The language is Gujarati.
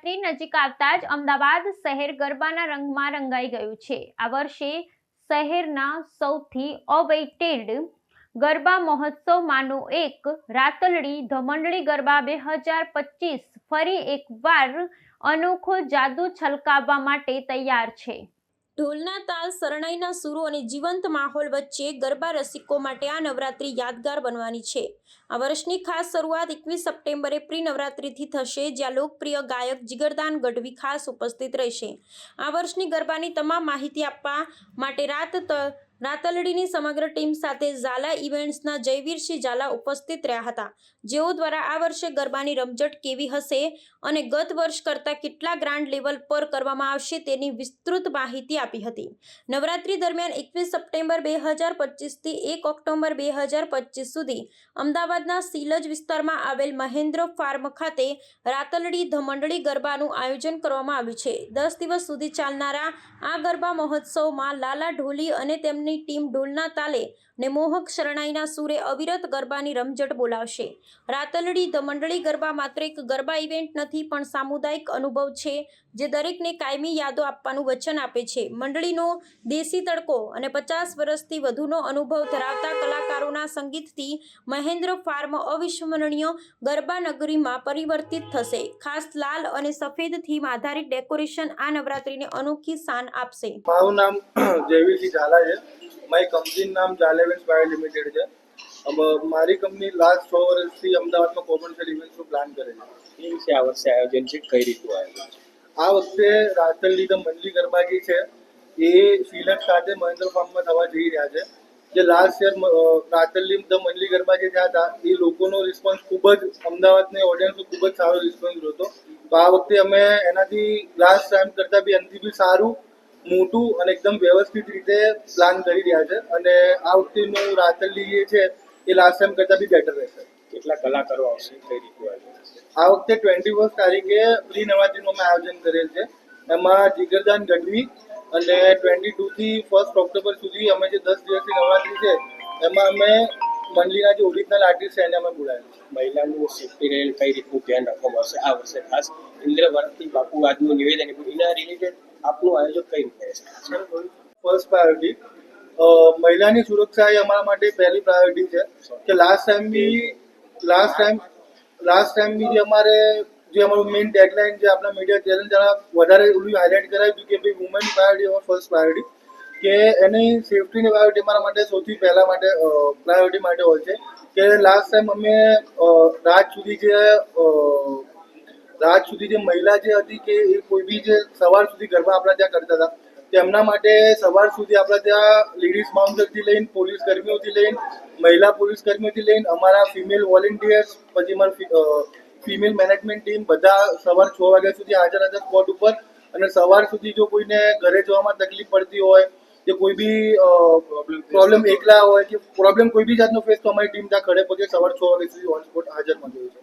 નજીક આવતા જ અમદાવાદ શહેર ગરબાના રંગમાં રંગાઈ ગયું છે. આ વર્ષે શહેરના સૌથી અવેઇટેડ ગરબા મહોત્સવમાંનો એક રાતલડી ધમંડળી ગરબા બે હજાર પચીસ ફરી એકવાર અનોખો જાદુ છલકાવવા માટે તૈયાર છે. ઢોલના તાલ, શરણાઈના સૂરો અને જીવંત માહોલ વચ્ચે ગરબા રસિકો માટે આ નવરાત્રી યાદગાર બનવાની છે. આ વર્ષની ખાસ શરૂઆત એકવીસ સપ્ટેમ્બરે પ્રી નવરાત્રિથી થશે, જ્યાં લોકપ્રિય ગાયક જીગરદાન ગઢવી ખાસ ઉપસ્થિત રહેશે. આ વર્ષની ગરબાની તમામ માહિતી આપવા માટે રાત રાતલડીની સમગ્ર ટીમ સાથે ઝાલા ઇવેન્ટ્સના જયવીરસિંહ ઝાલા ઉપસ્થિત રહ્યા હતા. જેઓ દ્વારા આ વર્ષે ગરબાની રમઝટ કેવી હશે અને ગત વર્ષ કરતાં કેટલા ગ્રાન્ડ લેવલ પર કરવામાં આવશે તેની વિસ્તૃત માહિતી આપી હતી. નવરાત્રી દરમિયાન એકવીસ સપ્ટેમ્બર બે હજાર પચીસથી એક ઓક્ટોબર બે હજાર પચીસ સુધી અમદાવાદના સિલજ વિસ્તારમાં આવેલ મહેન્દ્ર ફાર્મ ખાતે રાતલડી ધમંડળી ગરબાનું આયોજન કરવામાં આવ્યું છે. દસ દિવસ સુધી ચાલનારા આ ગરબા મહોત્સવમાં લાલા ઢોલી અને તેમની ટીમ ઢોલના તાલે ને મોહક શરણાઈના સૂરે અવિરત ગરબાની રમઝટ બોલાવશે. રાતલડી ધ મંડળી ગરબા માત્ર એક ગરબા ઇવેન્ટ નથી, પણ સામુદાયિક અનુભવ છે, જે દરેકને કાયમી યાદો આપવાનું વચન આપે છે. મંડળીનો દેશી તડકો અને પચાસ વર્ષથી વધુનો અનુભવ ધરાવતા કલાકારોના સંગીતથી મહેન્દ્ર ફાર્મ અવિસ્મરણીય ગરબા નગરીમાં પરિવર્તિત થશે. ખાસ લાલ અને સફેદ થીમ આધારિત ડેકોરેશન આ નવરાત્રીને અનોખી શાન આપશે. મારું નામ જયવીરસિંહ ઝાલા છે. મારી કંપનીનું નામ જાલેવેન્સ બાયો લિમિટેડ છે. મારી કંપની લાસ્ટ છ વર્ષથી અમદાવાદમાં કોમર્શિયલ ઇવેન્ટ્સનું પ્લાન કરે છે. એ વિશે આ વર્ષે આયોજન છે? કઈ રીતનું આયોજન છે? આ વખતે રાતલડી નિગમ મંડલી ગરબાગી છે. એ શ્રીલંક સાથે મહેન્દ્ર ફાર્મમાં થવા જઈ રહ્યા છે. જે લાસ્ટ યર રાતલી ધ મંડલી ગરબા જે થયા હતા એ લોકોનો રિસ્પોન્સ ખૂબ જ અમદાવાદની ઓડિયન્સનો ખૂબ જ સારો રિસ્પોન્સ હતો. તો આ વખતે અમે એનાથી લાસ્ટ ટાઈમ કરતાં બી એનાથી બી સારું મોટું અને એકદમ વ્યવસ્થિત રીતે પ્લાન કરી રહ્યા છે. અને આ વખતેનું રાતલી જે છે એ લાસ્ટ ટાઈમ કરતાં બી બેટર રહેશે. કેટલા કલાકારો આવશે કઈ રીતે આ વખતે ટ્વેન્ટી ફર્સ્ટ તારીખે પ્રી નવરાત્રીનું અમે આયોજન કરેલ છે. એમાં જીગરદાન ગઢવી અને ટ્વેન્ટી ટુથી ફર્સ્ટ ઓક્ટોબર સુધી અમે જે દસ દિવસની નવરાત્રી છે એમાં અમે મંડલીના જે ઓરિજિનલ આર્ટિસ્ટ છે એને અમે બોલાવેલ છે. મહિલાનું સેફ્ટી રહેલ કઈ રીતનું ધ્યાન રાખવામાં આવશે? આ વર્ષે ખાસ ઇન્દ્રવરથી બાપુ આજનું નિવેદન એના રિલેટેડ આપનું આયોજન કઈ રીતે ફર્સ્ટ પ્રાયોરિટી મહિલાની સુરક્ષા એ અમારા માટે પહેલી પ્રાયોરિટી છે કે લાસ્ટ ટાઈમ બી લાસ્ટ ટાઈમ લાસ્ટ ટાઈમ બી જે અમારે, જે અમારું મેઇન ડેડલાઇન જે આપણા મીડિયા ચેનલ દ્વારા વધારે ઓલું હાઇલાઇટ કરાવ્યું કે ભાઈ women priority or first priority કે એની સેફટીની પ્રાયોરિટી મારા માટે સૌથી પહેલા માટે પ્રાયોરિટી માટે હોય છે. કે લાસ્ટ ટાઈમ અમે રાત સુધી જે રાત સુધી જે મહિલા જે હતી કે એ કોઈ બી જે સવાર સુધી ગરબા આપણા ત્યાં કરતા હતા તેમના માટે સવાર સુધી આપણા ત્યાં લેડીઝ માઉન્ટરથી લઈને પોલીસ કર્મીઓથી લઈને મહિલા પોલીસ કર્મીઓથી લઈને અમારા ફિમેલ વોલેન્ટિયર્સ પછી અમારા ફિમેલ મેનેજમેન્ટ ટીમ બધા સવાર છ વાગ્યા સુધી હાજર હતા સ્પોટ ઉપર. અને સવાર સુધી જો કોઈને ઘરે જવામાં તકલીફ પડતી હોય કે કોઈ બી પ્રોબ્લેમ એકલા હોય કે પ્રોબ્લેમ કોઈ બી જાતનો ફેસ તો અમારી ટીમ ત્યાં ખડે પગે સવાર છ વાગ્યા સુધી ઓન સ્પોટ હાજરમાં જોયું છે.